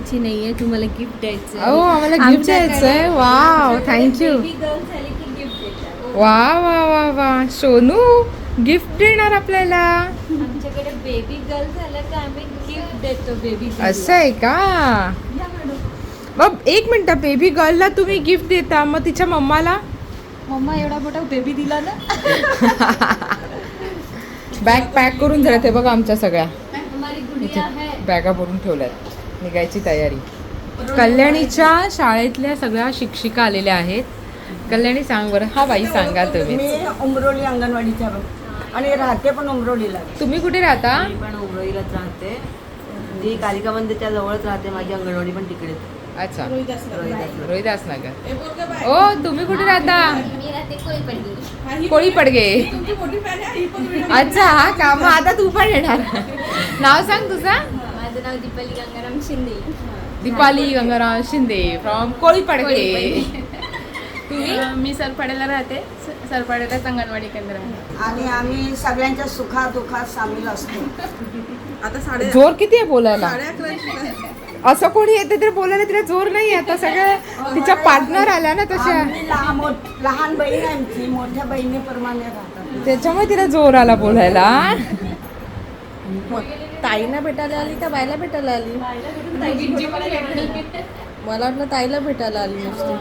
लाखाची नाहीये तुम्हाला गिफ्ट द्यायचं हो आम्हाला गिफ्ट द्यायचंय. वाव थँक्यू गर्ल झाली की गिफ्ट देतात. वा वा वा वा सोनू गिफ्ट देणार आपल्याला. आमच्याकडे बेबी गर्ल झालं का आम्ही गिफ्ट देतो बेबी असं आहे का? मग एक मिनिट बेबी गर्लला तुम्ही गिफ्ट देता मग तिच्या मम्माला? मम्मा एवढा मोठा बेबी दिला ना. बॅग पॅक करून झाल्या ते बघा आमच्या सगळ्या. हमारी इथे गुडिया है बॅगा भरून ठेवल्यात. निघायची तयारी. कल्याणीच्या शाळेतल्या सगळ्या शिक्षिका आलेल्या आहेत. कल्याणी सांग बरं हा बाई सांगा तुम्ही. मी उमरोली अंगणवाडीच्या आणि राहते पण उमरोलीला. तुम्ही कुठे राहता? मी पण उमरोईलाच राहते. जी कालिका मंदिरच्या जवळच राहते माझी अंगणवाडी पण तिकडे. अच्छा. रोहिदास रोहिदास नगर ओ तुम्ही कुठे राहता? कोळी पडगे. अच्छा हा का मग आता तू पण येणार. नाव सांग तुझा. माझं नाव दीपाली गंगाराम शिंदे दीपाली गंगाराम शिंदे फ्रॉम कोळी पडगे तुम्ही मी सरपाड्याला राहते सरपाड्यालाच अंगणवाडी केंद्र आहे आणि आम्ही सगळ्यांच्या सुखात दुखात सामील असतो आता साडे जोर किती आहे बोलायला असं कोणी येते तर बोलायला तिला जोर नाही आता सगळ्या तिच्या पार्टनर आल्या ना तशा आम्ही लहान मोठ लहान बहीण आमची मोठ्या बहिणीप्रमाणे राहतात त्याच्यामुळे तिला जोर आला बोलायला ताईना भेटायला आली का बायला भेटायला आली? मला वाटलं ताईला भेटायला आली नुसती.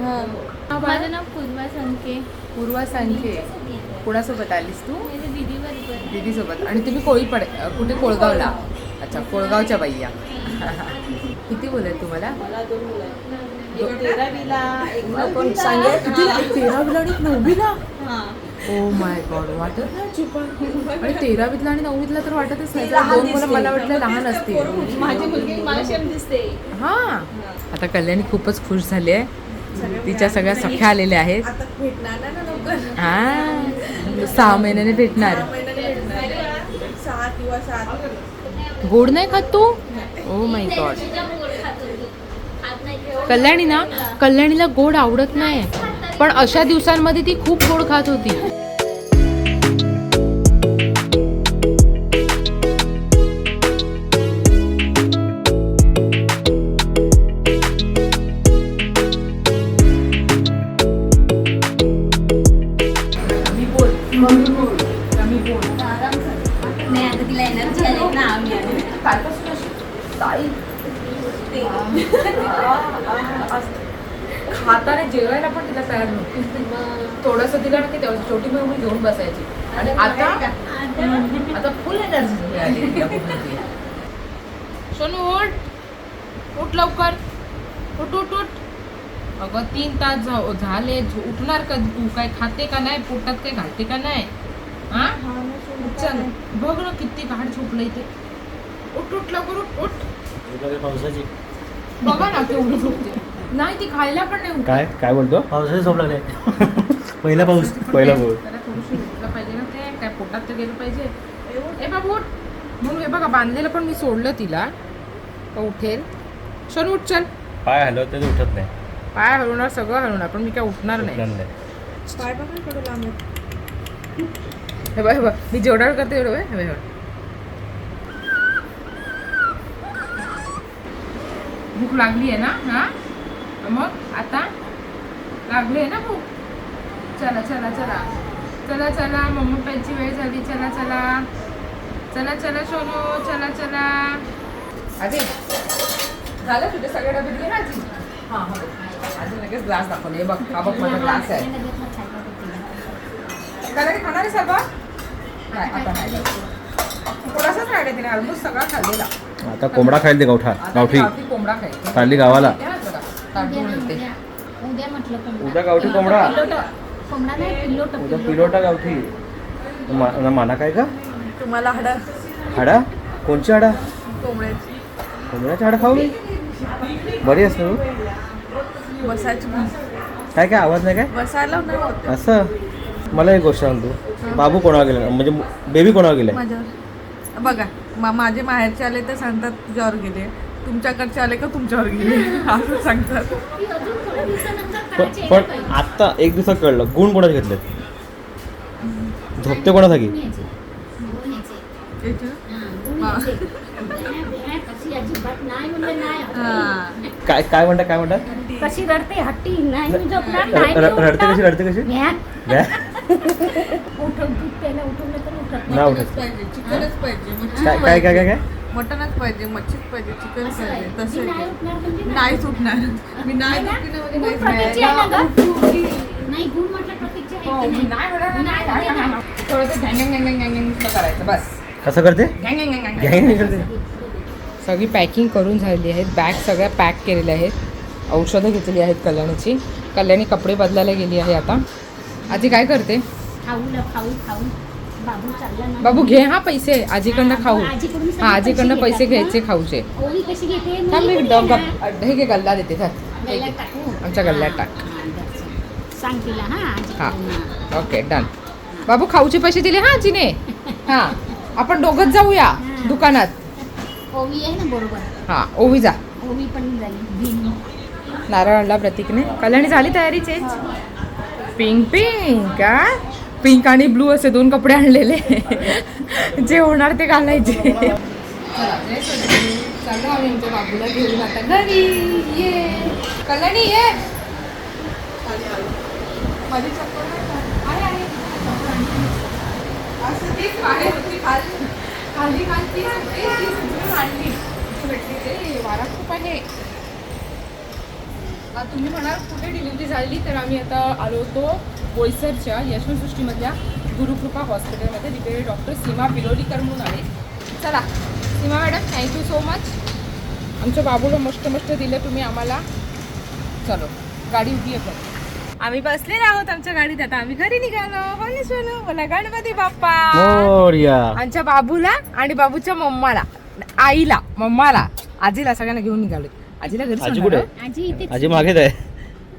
हा. माझं नाव पूर्वा संके पूर्वा संखे कुणासोबत आलीस तू? माझ्या दीदी बरोबर दीदी सोबत आणि तुम्ही कोळी पड कुठे कोळगावला? अच्छा कोळगावच्या बाई या किती मुलं आहेत तुम्हाला? तेरावीला आणि नववीला? ओ माय गॉड वाटत नाही आणि तेरावीतला आणि नववीतला तर वाटतच नाही. दोन मुलं मला वाटलं लहान असतील. माझी मुलगी मावशेम दिसते. हा. आता कल्याणी खूपच खुश झाली आहे. तिच्या सगळ्या सख्या आलेल्या आहेत. आता भेटणार नाही ना लवकर? हा. सहा महिन्याने भेटणार. गोड नाही खात तू? ओ माय गॉड कल्याणी ना कल्याणीला गोड आवडत नाही. पण अशा दिवसांमध्ये ती खूप गोड खात होती. खाताना जेवायला पण तिला तयार नव्हती. थोडस तिला ना की तेव्हा छोटी मुलगी घेऊन बसायची. आणि आता आता फुल एनर्जी मिळाली. सोनू उठ. उठ लवकर. उठ उठ उठ. अगं तीन तास झाले. उठणार का? तू काय खाते का नाही? पोटात काय घालते का नाही? हा चल बघ ना किती घाट झोपलं इथे उठ उठ लवकर उठ उठ. पावसाची. बघा ना केवढी झोपते नाही ती खायला पण नाही उठत. काय काय बोलतो? पावसाची झोप लागले. पहिला पाऊस. पहिला त्याला थोडीशी उठलं पाहिजे ना ते. काय पोटात तर गेलं पाहिजे. ए बाबू उठ. म्हणून हे बघा बांधलेलं पण मी सोडलं तिला. का उठेल? सोनू उठ चल. पाय हलवते तर उठत नाही. पाय हलवणार सगळं हलवणार पण मी काय उठणार नाही उठणार नाही. पाय बघा कडे लांब. आहे. हे बघ हे बघ. मी जेवढा वेळ करते एवढं हे बघ, हे बघ. भूक लागली आहे ना? हा? मग आता लागली आहे ना भूक? चला चला चला. चला चला. मम्मी पप्पाची वेळ झाली. चला चला. चला चला सोनू. चला चला. अरे झालं तुझे सगळे डबे दिले ना आजी? हां हो. अजून लगेच ग्लास दाखवले. हे बघ हा बघ माझा ग्लास आहे. कलर खाणार आहे सर्व नाही आता नाही. थोडासाच राहिले तिने. ऑलमोस्ट सगळा खाल्लेला. आता कोंबडा खायला दे गावठा गावठी. कोंबडा खायचा चालली गावाला. उद्या म्हटलं कोंबडा. उद्या गावठी कोंबडा. कोंबडा नाही पिल्लोट उद्या पिलोटा गावठी. मा- ना माना काय का तुम्हाला हडा. हाडा? कोणची हाडा? कोंबड्याची. कोंबड्याची हाडा खाऊ बरी असते तू? बसायची काय काय आवाज नाही काय? बसायला नाही होत. असं? मला एक गोष्ट सांगतो बाबू कोणावर गेला? म्हणजे बेबी कोणावर माझ्यावर. बघा. मा माझे माहेरचे आले तर सांगतात तुझ्यावर गेले. तुमच्याकडचे आले का तुमच्यावर गेले? असं सांगतात. पण पण आत्ता एक दिवसात कळलं. गुण कोणाचे घेतले झोपते कोणासाठी. काय काय म्हणता काय म्हणता? कशी रडते हट्टी. नाही रडते. कशी रडते कशी? उठून दूध प्यायला उठवलं तर उठत नाही. नाही उठत. चिकनच पाहिजे चिकनच पाहिजे मच्छी काय काय काय काय काय? मटनच पाहिजे मच्छीच पाहिजे चिकन असं आहे. पाहिजे मी तसं नाही उठणार म्हणजे नाही. नाही सुटणार मी नाही सुटणार म्हणजे गुण नाहीच प्रतीची आहे ना नाही. गं? नाही गुण म्हटलं प्रतीची आहे हो, की मी नाही होणार, नाही, नाही, नाही, नाही, नाही. थोडंसं घॅंग, घॅंग, घॅंग, घॅंग, घॅंग नुसतं करायचं बस. कसं करते? घॅंग, घॅंग, घॅंग, घॅंग. घ्याय नाही करते? सगळी पॅकिंग करून झालेली आहेत. बॅग सगळ्या पॅक केलेल्या आहेत. औषधं घेतलेली आहेत कल्याणीची. कल्याणी कपडे बदलायला गेली आहे आता. आजी काय करते? बाबू घे हा पैसे. आजीकडनं खाऊ. हा आजीकडनं पैसे घ्यायचे खाऊचे. मी डग- हे घे गल्ला देते आमच्या गल्ल्यात टाक. हा. Okay done. बाबू खाऊचे पैसे दिले हा आजीने? हा. आपण दोघंच जाऊया. दुकानात. ओवी आहे ना बरोबर. हा ओवी जा. ओवी पण नारळ आणला प्रतीकने. कल्याणी झाली तयारी चेंज? पिंक पिंक का पिंक आणि ब्लू असे दोन कपडे आणलेले. जे होणार ते घालायचे. बाबूला घेऊन आता घरी. ये. कल्याणी ये. माझी चप्पल असं तीच बाहेर होती खाली खाली खाली तीच आणली. भेटली. ते वारा खूप आहे. आ, तुम्ही म्हणाल कुठे डिलिव्हरी झाली तर आम्ही आता आलो होतो बोईसरच्या यशवंतसृष्टीमधल्या गुरुकृपा हॉस्पिटलमध्ये. तिथे डॉक्टर सीमा पिलोलीकर म्हणून आहे चला. Seema madam thank you so much आमच्या बाबूला मस्त मस्त दिलं तुम्ही आम्हाला. चलो गाडी उभी आहे पण आम्ही बसलेलो आहोत आमच्या गाडीत. आता आम्ही घरी निघालो. बोलेश्वरो बोला गणपती बाप्पा. आमच्या बाबूला आणि बाबूच्या मम्माला आईला मम्माला आजीला सगळ्यांना घेऊन निघालो आजीला घरी आजी कुठे? आजी इथे आजी मागेच आहे.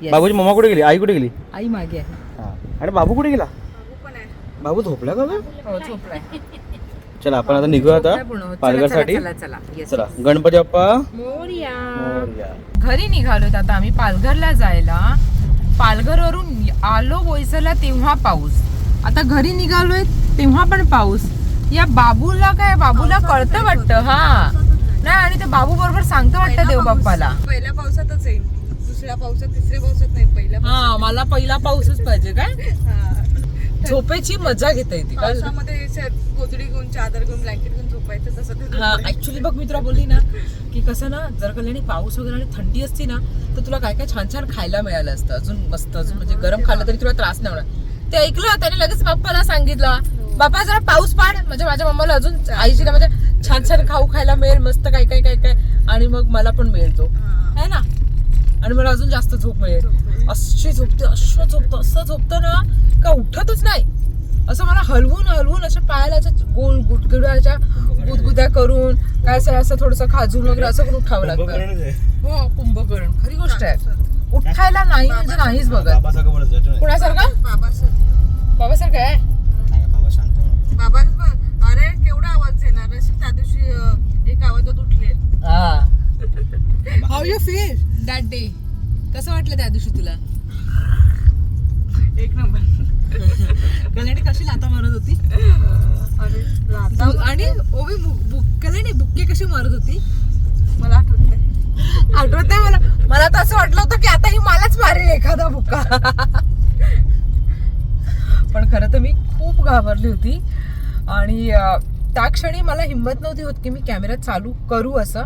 Yes. बाबूची मम्मा कुठे गेली? आई कुठे गेली? आई मागे आहे. हा. आणि बाबू कुठे गेला? बाबू झोपला का गं? हो झोपलाय. चला आपण आता निघूया आता झोपलाय पूर्ण. चला, पालघरसाठी. चला चला Yes. चला गणपती बाप्पा. मोरया. मोरया. घरी निघालोत आता आम्ही पालघरला जायला. पालघरवरून आलो बोईसरला तेव्हा पाऊस. आता घरी निघालोय तेव्हा पण पाऊस. या बाबूला काय? बाबूला कळतं वाटतं हा. नाही आणि ते बाबू बरोबर सांगतं वाटतं देव बाप्पाला पहिल्या पावसातच येईल दुसऱ्या पावसात तिसऱ्या पावसात नाही पहिल्या हा मला पहिला पाऊसच पाहिजे काय हा. झोपेची मजा घेता येते पावसामध्ये गोधडी घेऊन चादर घेऊन ब्लँकेट घेऊन झोपायचं तसं हा. ऍक्च्युली बघ मी तुला बोलली ना की कसं ना जर कल्याणी पाऊस वगैरे आणि थंडी असती ना तर तुला काय काय छान छान खायला मिळालं असतं. अजून मस्त अजून म्हणजे गरम खाल्लं तरी तुला त्रास नाही होणार. ते ऐकलं त्याने लगेच बाप्पाला सांगितलं. बाप्पा जरा पाऊस पाड. म्हणजे माझ्या मम्माला अजून आईशीला म्हणजे छान छान खाऊ खायला मिळेल मस्त काय काय काय काय आणि मग मला पण मिळेल तो है ना? आणि मला अजून जास्त झोप मिळेल. अशी झोपते असं झोपतं असं झोपतं ना का उठतच नाही. असं मला हलवून हलवून अशा पायाला अशा गोल गुदगुड्याच्या गुदगुद्या करून काय असं असं थोडंसं खाजून वगैरे असं करून उठावं लागतं. हो कुंभकर्ण. खरी गोष्ट आहे. उठायला नाही म्हणजे नाहीच बघत. कुणासारखं? बाबासारखं आहे? नाही, बाबा शांत. हो. बाबा त्या दिवशी एक आवाजात उठले. How you feel that day कसं वाटलं त्या दिवशी तुला? एक नंबर. कल्याणी कशी लाता मारत होती? आणि ओवी कल्याणी बुक्के कशी मारत होती? मला आठवत नाही आठवत नाही मला? मला तर असं वाटलं होतं की आता ही मलाच मारेल एखादा बुक्का. पण खरं तर मी खूप घाबरली होती. आणि त्या क्षणी मला हिंमत नव्हती होत की मी कॅमेरा चालू करू असं.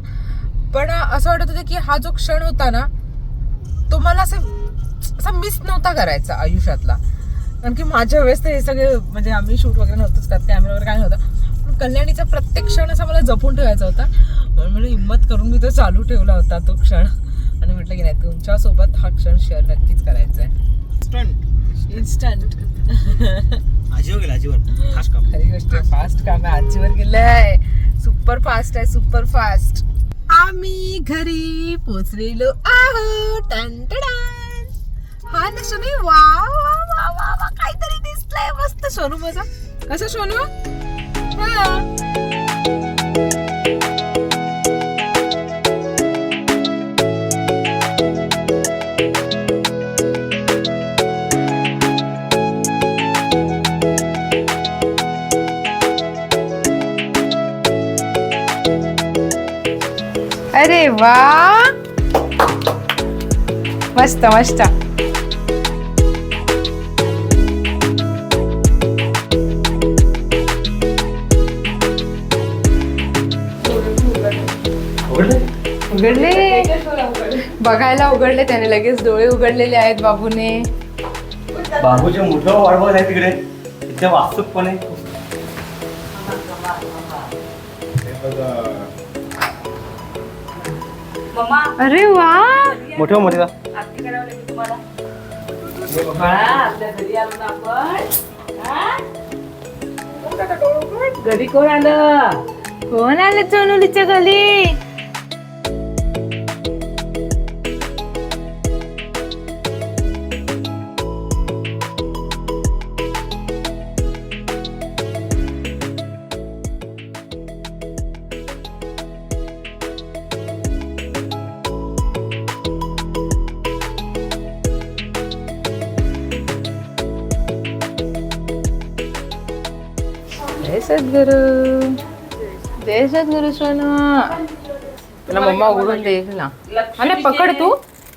पण असं वाटत होतं की हा जो क्षण होता ना तो मला असं असा मिस नव्हता करायचा आयुष्यातला. कारण की माझ्या वेळेस तर हे सगळे म्हणजे आम्ही शूट वगैरे नव्हतोच करत कॅमेरावर काय नव्हतं. पण कल्याणीचा प्रत्येक क्षण असा मला जपून ठेवायचा होता. म्हणून हिंमत करून मी तो चालू ठेवला होता तो क्षण. आणि म्हटलं की नाही तुमच्यासोबत हा क्षण शेअर नक्कीच करायचा आहे. स्टंट. इन्स्टंट आजीवर गेला आजीवर. खास काम. खरी गोष्ट फास्ट काम आहे आजीवर गेलंय सुपर फास्ट आहे सुपर फास्ट आम्ही घरी पोचलेलो आहोत. टन टडान. हा ना सोनू वा वा वा वा वा. काहीतरी दिसलंय मस्त सोनू माझा कसं सोनू? हा. वा. मस्त मस्त. उघडले? बघायला उघडले त्याने लगेच डोळे उघडलेले आहेत बाबूने. बाबूचे मोठं वाढवत आहे तिकडे. इथे अरे वा. मोठे हो, मोठे का आरती करावं लागेल तुम्हाला. बाळा, आपल्या घरी कोण आलं? कोण आलं सोनुलीच्या घरी? सद्गुरु जय सद्गुरु सोनू तुला मम्मा उघडून देईल ना. हा नाही पकड तू.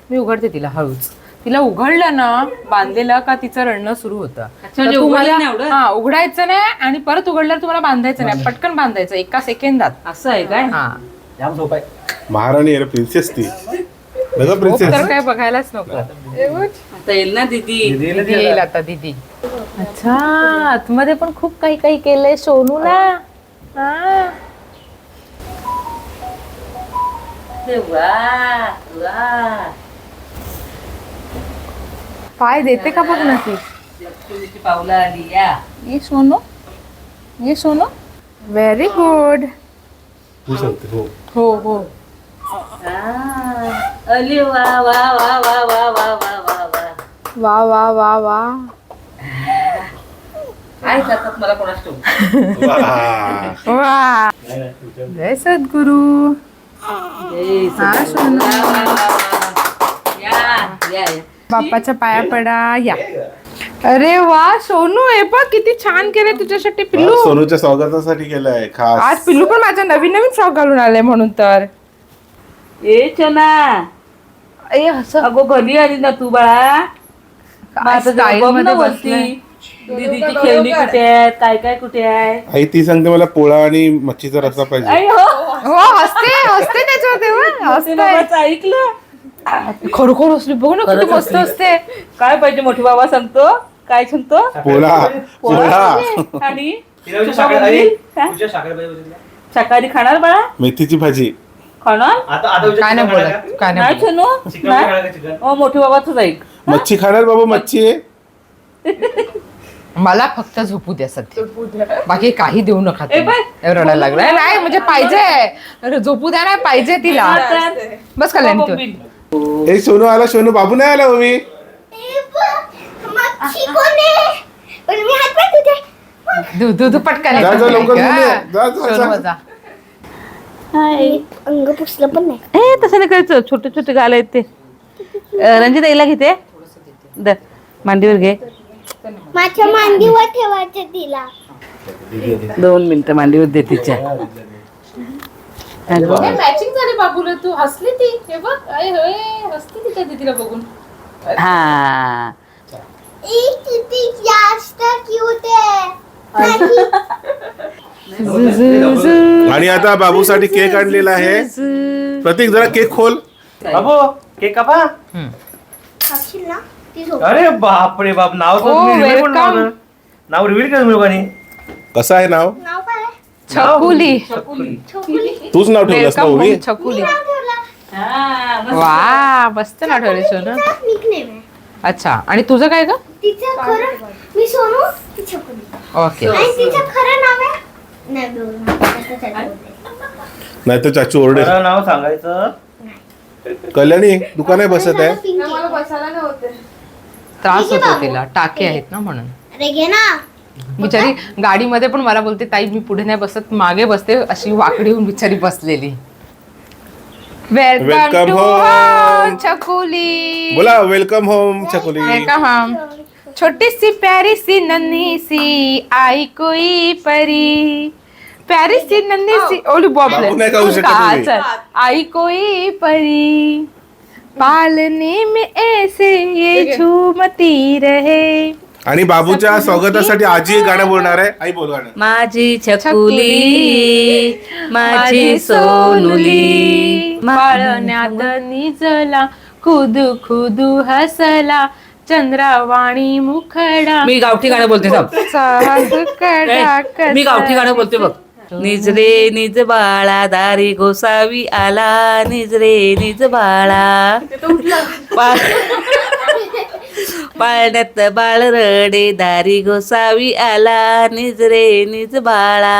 मी उघडते तिला हळूच. तिला उघडलं ना बांधलेलं का तिचं रडणं सुरू होतं. तर तुम्हाला हा उघडायचं नाही आणि परत उघडल्यावर तुम्हाला बांधायचं नाही. पटकन बांधायचं एका सेकंदात. असं आहे काय? हा. महाराणी आहे प्रिन्सेस ती. प्रिन्सेस काय बघायलाच नको. आता येईल ना दीदी. दीदी येईल आता दीदी. अच्छा आतमध्ये पण खूप काही काही केलंय. सोनू ना. हा. वा वा पाय देते का बघ ना ती पावलं आली या. ये सोनू. ये सोनू. व्हेरी गुड तू सांगते हो. हो हो. हा. अली वा वा वा वा वा वा वा वा वा. वा वा वा वा. काय करतात मला कोणास वा. जय सद्गुरु. हा सोनू. या या या बाप्पाच्या पाया पडा या. अरे वा सोनू हे बघ किती छान केलंय तुझ्यासाठी पिल्लू. सोनूच्या स्वागतासाठी केलंय आज खास पिल्लू पण माझा नवीन नवीन फ्रॉक घालून आलाय म्हणून तर. ए चना. ए असं. अगो घरी आली ना तू बाळा. मग आता जरा दीदीची खेळणी कुठे आहे काय काय कुठे आहे? आई ती सांगते मला पोळा आणि मच्छीचा रस्सा पाहिजे. आई हो हो हसते हसते त्याच्यावर तेव्हा ते बाबाचं ऐकलं. खरोखर हसली. बघ ना किती मस्त हसली. असते काय पाहिजे मोठी बाबा सांगतो? काय सांगतो? पोळा पोळा आणि तिला? काय? तुझ्या पाहिजे होती तिला. शाकाहारी खाणार बाळा? मेथीची भाजी. खाणार? आता आता काय नाही चिकन खाणार बोलत काय नाही नाही बोलत. छनू चिकन नाही? खाणार का चिकन? हो मोठी बाबा तुझं ऐक. मच्छी खाणार बाबा मच्छी. आहे मला फक्त झोपू द्या सध्या. बाकी काही देऊ नका ए, तुम्ही. बाय. ए, रडायला लागलाय. नाही म्हणजे पाहिजे. अरे झोपू द्या नाही पाहिजे तिला. बस कल्याण तू. ए सोनू आला सोनू बाबू नाही आला मम्मी? दू दू दू पटकन जा, जा, येतो. लवकर का? घेऊन ये. जा, जा, सोनू, जा. जा. अंग पुसलं पण नाही. ए तसं नाही करायचं. छोटे छोटे गाल आहेत ते. अं, रंजिता हिला घेते. दर मांडीवर घे. माझ्या मांडीवर ठेवायचं तिला. दोन मिनिटं मांडीवर दे तिच्या. मॅचिंग झाली बाबूला तू हसली ती? हे बघ. अय होय हसली तिच्या दीदीला बघून? हा. ई किती जास्त क्यूट आहे. आणि आता बाबूसाठी केक आणलेला आहे. प्रतीक जरा केक खोल. बाबू केक कापा. ना? अरे बापरे बाप नाव तर Oh, तुम्ही reveal पण welcome. नव्हतं. नाव रिव्हील केलं लोकांनी. कसं आहे नाव? नाव काय? आहे? छकुली. छोकुली. तूच नाव ठेवलंस ना वेलकम ओवी छकुली. नाव ठेवला. हा मस्त. वा मस्त ना. ठेवले सोनू निकनेम आहे. अच्छा आणि तुझं काय ग? तिचं खरं मी सोनू ती छोकुली. ओके. आणि तिचं खरं नाव आहे नाही बोलते. तर चाचू ओरडे. खरं नाव सांगायचं. कल्याणी दुकान आहे. बसत आहे पिंकी. त्रास होतो तिला. टाके आहेत ना म्हणून. अरे घे ना बिचारी गाडीमध्ये पण मला बोलते ताई मी पुढे नाही बसत मागे बसते अशी वाकडी होऊन बिचारी बसलेली. Welcome Welcome to home. छकुली. बोला वेलकम होम छकुली. वेलकम हम छोटी सी प्यारी सी नन्ही सी आई कोई परी. पॅरिस सी नन्ही सी ओली बॉबले. बाबू नाही खाऊ शकत तुम्ही. चल. आई कोई परी. पालने में ऐसे ये झूमती रहे। आणि बाबूच्या स्वागतासाठी आजी एक गाणं बोलणार आहे. आई बोल गाणं. माझी छकुली माझी सोनुली. पाळण्यात निजला खुदू खुदू हसला चंद्रावाणी मुखडा. मी गावठी गाणं बोलते थांब. साहस कडा मी गावठी गाणं बोलते बघ. निज रे निज बाळा दारी गोसावी आला निज रे निज बाळा पाळण्यात बाळ रडे दारी गोसावी आला निज रे निज बाळा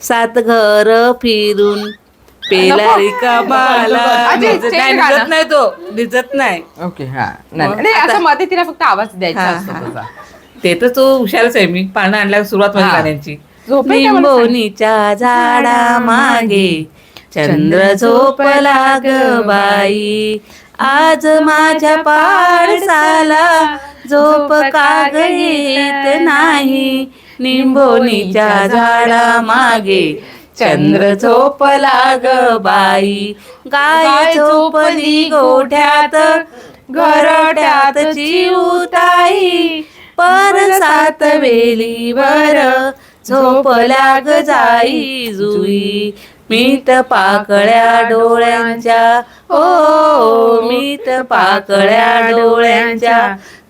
सात घर फिरून पेला रिका बाला अजय, निजत नाही गाणं. निजत नाही तो निजत नाही ओके हा नाही नाही, असं मध्ये तिला फक्त आवाज द्यायचा हा, असतो हा. त्याचा. ते तर तो हुशारच आहे मी पानं आणल्या सुरुवात माझ्या हा. गाण्यांची? लिंबोनीच्या झाडा मागे चंद्र झोपला ग बाई. आज माझ्या पाडसाला झोप काग येत नाही? निंबोनीच्या झाडा मागे चंद्र झोपला ग बाई. गाय झोपली गोठ्यात घरट्यात चिवताई. परसात वेलीवर झोपल्या ग जाई जुई. मीठ पाकळ्या डोळ्यांच्या. ओ मीठ पाकळ्या डोळ्यांच्या.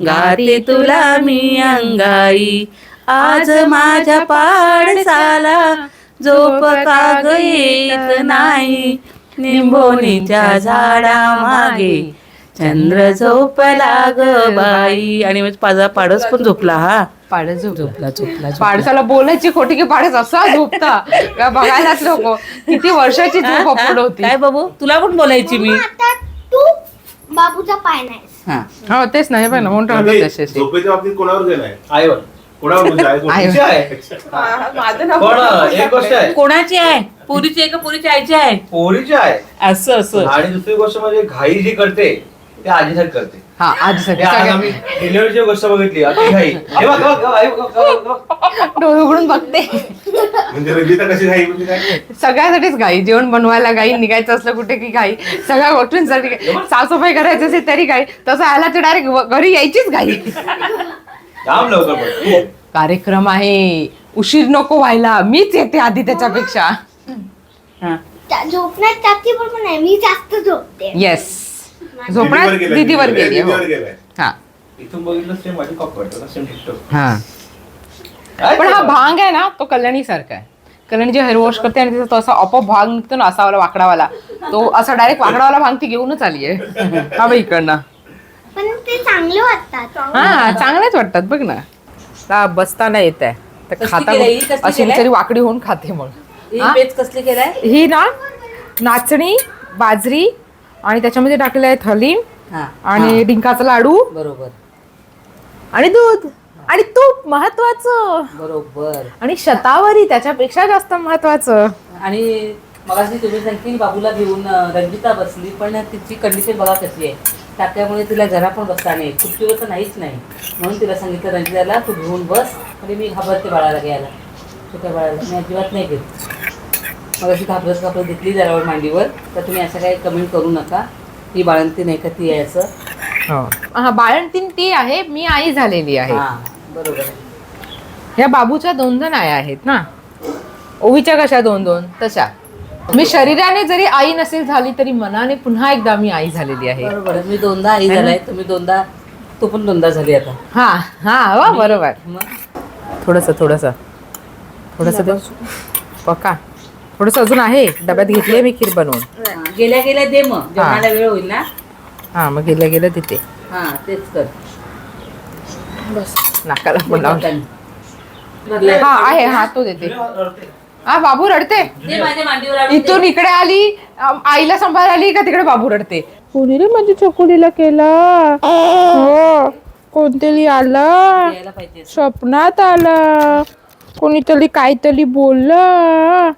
गाते तुला मी अंगाई. आज माझ्या पाडसाला झोप काग येत नाही. निंबोनीच्या झाडा मागे चंद्र झोपला ग बाई. आणि माझा पाडस पण झोपला हा. झोप झोपला. झोपला झोपला. पाडसाला बोलायची खोटी की पाडस असा झोपता. का बघायलाच लोक किती वर्षाची झोप अपड होती. काय बाबू? तुला पण बोलायची मी? आता तू बाबूचा पाय नाही. हा. हो तेच नाही पण म्हणून म्हणजे तसेच. झोपेच्या बाबतीत कोणावर गेलाय आईवर कोणावर म्हणजे आई झोपेची आईवर. आहे? पण एक गोष्ट आहे. कोणाची आहे? पुरीची आहे का पुरीची आईची आहे? पोरीची आहे. असं असं. आणि दुसरी गोष्ट म्हणजे घाई जी करते ते आजीसाठी करते. हा हे आज सगळ्या- डिलिव्हरीची गोष्ट बघितली. अति घाई हे बघ, बघ, बघ, आई बघ, बघ, बघ, बघ. डोळे उघडून बघते. म्हणजे रंजिता कशी घाई म्हणजे काय? सगळ्यासाठीच घाई. जेवण बनवायला घाई निघायचं असलं कुठे की घाई. सगळ्या गोष्टींसाठी घाई. साफसफाई करायची असेल तरी घाई. तसं आला तर डायरेक्ट घरी यायचीच घाई. थांब लवकर पण. कार्यक्रम आहे. उशीर नको व्हायला. मीच येते आधी त्याच्यापेक्षा. हा. त्या- झोपण्यात त्याची बरोबर नाही. मी जास्त झोपते. येस झोपण्यात दीदीवर गेली हो. हा. इथून बघितलं सेम माझी कॉप वाटतं सेम टिकटॉक हा. पण हा ते? भांग आहे ना तो कल्याणी सारखा आहे. कल्याणी जे हेअर वॉश करते आणि तिचा तो असा आपोआप भांग निघतो ना असा वाला वाकडावाला. तो असा डायरेक्ट वाकडावाला भांग ती घेऊनच आली आहे. हा बाई इकडनं. पण ते चांगले वाटतात. हा चांगलेच वाटतात बघ ना. आता बसताना येत आहे. तर कसली खाता केलंय? ही कसली अशी केलंय? बिचारी वाकडी होऊन खाते मग. ही कसली केलाय ही ना नाचणी बाजरी आणि त्याच्यामध्ये टाकलेलं आहे थलीम हा. आणि डिंकाचा लाडू. बरोबर. आणि दूध. आणि तूप महत्वाचं. बरोबर. आणि शतावरी त्याच्यापेक्षा जास्त महत्वाचं. आणि मगाशी तुम्ही सांगितली बाबूला घेऊन अं, रंजिता बसली पण तिची कंडिशन बघा कशी आहे. टाक्यामुळे तिला जरा पण बसता नाही. खुर्चीवर तर नाहीच नाही. म्हणून तिला सांगितलं रंजिताला तू घेऊन बस म्हणजे मी घाबरते बाळाला घ्यायला. छोट्या बाळाला मी अजिबात नाही घेत. मग अशी घाबरत घाबरत घेतली जरा वेळ मांडीवर. तर तुम्ही असं काही कमेंट करू नका. ही बाळंती नाही का ती आहे असं? हा. बाळंतीन ती आहे मी आई झालेली आहे. हां बरोबर. आहे. ह्या बाबूच्या दोन जण आया आहेत ना? ओवीच्या कशा दोन दोन? तशा. मी शरीराने जरी आई नसेल झाली तरी मनाने पुन्हा एकदा मी आई झालेली आहे. बरोबर. आहे. मी दोनदा आई झालाय तुम्ही दोनदा तू पण दोनदा झाली आता. हा हा वा बरोबर. मग? थोडस थोडस. थोडस दे. पक्का थोडस अजून आहे डब्यात घेतली मी खीर बनवून. हां, गेल्या गेल्या दे मग जेवणाला वेळ होईल ना? हा मग गेलं गेलं तिथे हा तेच कर. बस नाकाला पण लावून. भरलंय. हा आहे हा तो देते. हा बाबू रडते. दे माझ्या मांडीवर आणून दे. इथून इकडे आली अम, आईला सांभाळ आली का तिकडे बाबू रडते? कोणी रे माझ्या चकोलीला केला? हो कोणतरी आला? पाहिजे. स्वप्नात आला. कोणीतरी काहीतरी बोललं.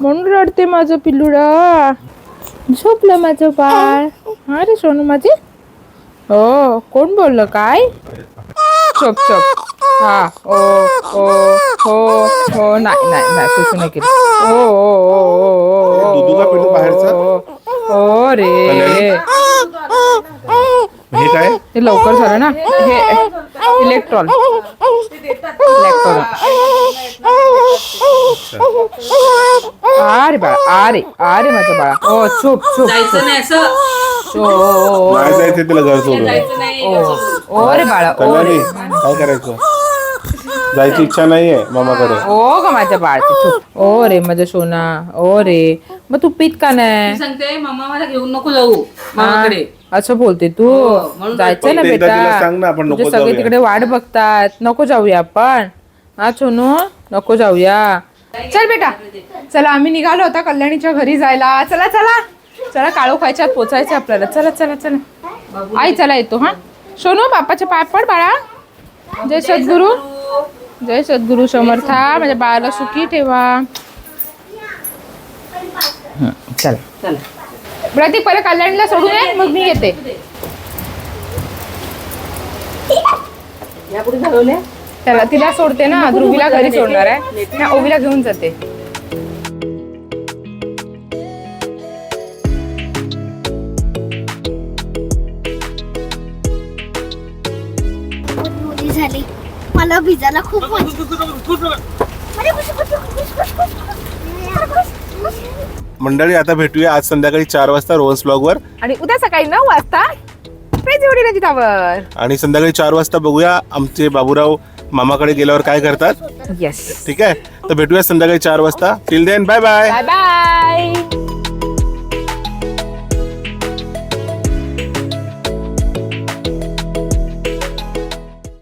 म्हणून रडते माझं पिल्लुडा. झोपलं माझं बाळ. हा रे सोनू माझे? हो कोण बोललं काय? चोप चोप. हा ओ ओ हो हो नाही नाही नाही सुसू नाही केली. ओ ओ ओ ओ ओ दुधू का पितो बाहेरचा? ओ, ओ रे. हे काय? ते लवकर झालं ना? हे इलेक्ट्रॉल. अरे बाळा अरे अरे माझं बाळा. ओ चुप चुप. जायचं नाही असं. ओ, ओ, ओ, ओ. नाही जायचं तिला जायचं नाही. ओ रे बाळा ओ रे कल्याणी काय करायचं? जायची इच्छा नाहीये मामाकडे. ओ ग माझ्या बाळाची ओ रे माझं सोना. ओ रे. मग तू पित का नाही? सांगते मम्मा मला घेऊन नको जाऊ मामाकडे. हा, असं बोलते तू. म्हणून जायचंय ना फक्त एकदा बेटा. तिला सांग ना, आपण नको तुझे सगळे जाऊया. तिकडे वाट बघतात. नको जाऊया आपण. हा सोनू नको जाऊया. चल बेटा. चला आम्ही निघालो होता कल्याणीच्या घरी जायला. चला चला. चला काळू खायच्यात पोचायचं आपल्याला. चला चला चला. आई चला येतो हा. सोनू बापाचे पाय पड बाळा. जय सद्गुरू. जय सद्गुरू समर्था. माझ्या बाळाला सुखी ठेवा. हं, चला. चला. प्रतीक पहिले कल्याणीला सोडून ये मग मी येते. या पुढे घालवल्या त्याला तिला सोडते ना ध्रुवीला घरी सोडणार आहे. ना ओवीला घेऊन जाते. खूप मोठी झाली. मला भिजायला खूप मजा अरे. मंडळी आता भेटूया आज संध्याकाळी चार वाजता रोहन्स ब्लॉग वर आणि उद्या सकाळी नऊ वाजता आणि संध्याकाळी चार वाजता बघूया आमचे बाबूराव मामाकडे गेल्यावर काय करतात. येस ठीक आहे? तर भेटूया संध्याकाळी चार वाजता. Till then bye bye bye bye